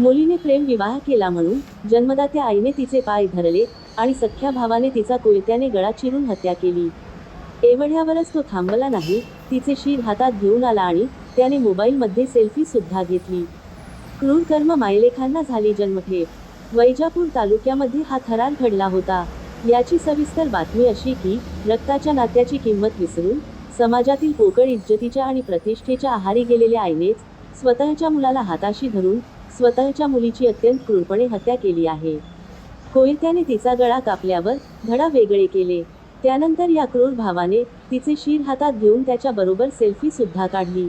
मुलीने प्रेम विवाह केला म्हणून जन्मदात्या आईने तिचे पाय धरले आणि सख्या भावाने तिचा कोयत्याने गळा चिरून हत्या केली. एवढ्यावरच तो थांबला नाही तिचे शीर हातात घेऊन आला आणि त्याने मोबाईलमध्ये सेल्फी सुद्धा घेतली. क्रूर कर्म मायलेखांना झाली जन्मठेप. वैजापूर तालुक्यामध्ये हा थरार घडला होता. याची सविस्तर बातमी अशी की रक्ताच्या नात्याची किंमत विसरून समाजातील पोकळ इज्जतीच्या आणि प्रतिष्ठेच्या आहारी गेलेल्या आईनेच स्वतःच्या मुलाला हाताशी धरून स्वतःच्या मुलीची अत्यंत क्रूरपणे हत्या केली आहे. कोयत्याने तिचा गळा कापल्यावर धडा वेगळे केले. त्यानंतर या क्रूर भावाने तिचे शीर हातात घेऊन त्याच्या बरोबर सेल्फी सुद्धा काढली.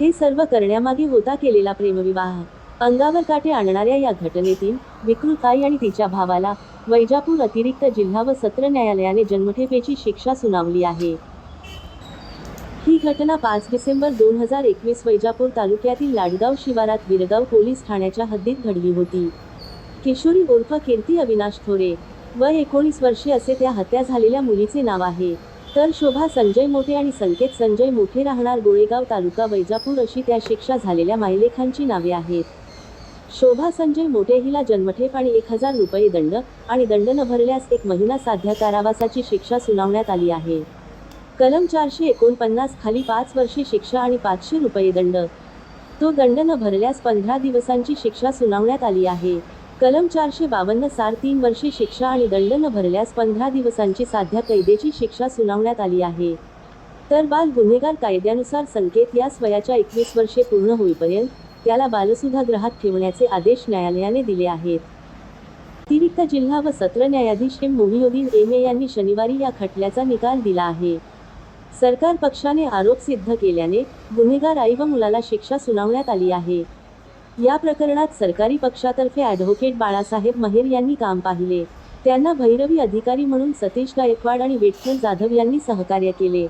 हे सर्व करण्यामागे होता केलेला प्रेमविवाह. अंगावर काटे आणणाऱ्या या घटनेतील विकृत आई आणि तिच्या भावाला वैजापूर अतिरिक्त जिल्हा व सत्र न्यायालयाने जन्मठेपेची शिक्षा सुनावली आहे. ही घटना पाच डिसेंबर दोन हजार एकवीस वैजापूर तालुक्यातील लाडगाव शिवारात विरगाव पोलीस ठाण्याच्या हद्दीत घडली होती. किशोरी उर्फ कीर्ती अविनाश थोरे. वय एकोणीस वर्षे असे त्या हत्या झालेल्या मुलीचे नाव आहे. तर शोभा संजय मोठे आणि संकेत संजय मोठे राहणार गोळेगाव तालुका वैजापूर अशी त्या शिक्षा झालेल्या मायलेखांची नावे आहेत. शोभा संजय मोठे हिला जन्मठेप आणि एक हजार रुपये दंड आणि दंड न भरल्यास एक महिना साध्या कारावासाची शिक्षा सुनावण्यात आली आहे. कलम चारशे एकोणपन्नास खाली पाच वर्षे शिक्षा आणि पाचशे रुपये दंड. तो दंड न भरल्यास पंधरा दिवसांची शिक्षा सुनावण्यात आली आहे. कलम चारशे बावन्न सार तीन वर्षे शिक्षा आणि दंड न भरल्यास पंधरा दिवसांची साध्या कैदेची शिक्षा सुनावण्यात आली आहे. तर बाल गुन्हेगार कायद्यानुसार संकेत यास वयाच्या एकवीस वर्षे पूर्ण होईपर्यंत त्याला बालसुधागृहात ठेवण्याचे आदेश न्यायालयाने दिले आहेत. अतिरिक्त जिल्हा व सत्र न्यायाधीश एम मोहिउद्दीन एम ए यांनी शनिवारी या खटल्याचा निकाल दिला आहे. सरकार पक्षाने आरोप सिद्ध केल्याने गुन्हेगार आई व मुलाला शिक्षा सुनावण्यात आली आहे. या प्रकरणात सरकारी पक्षातर्फे ॲडव्होकेट बाळासाहेब महेर यांनी काम पाहिले. त्यांना भैरवी अधिकारी म्हणून सतीश गायकवाड आणि विठ्ठल जाधव यांनी सहकार्य केले.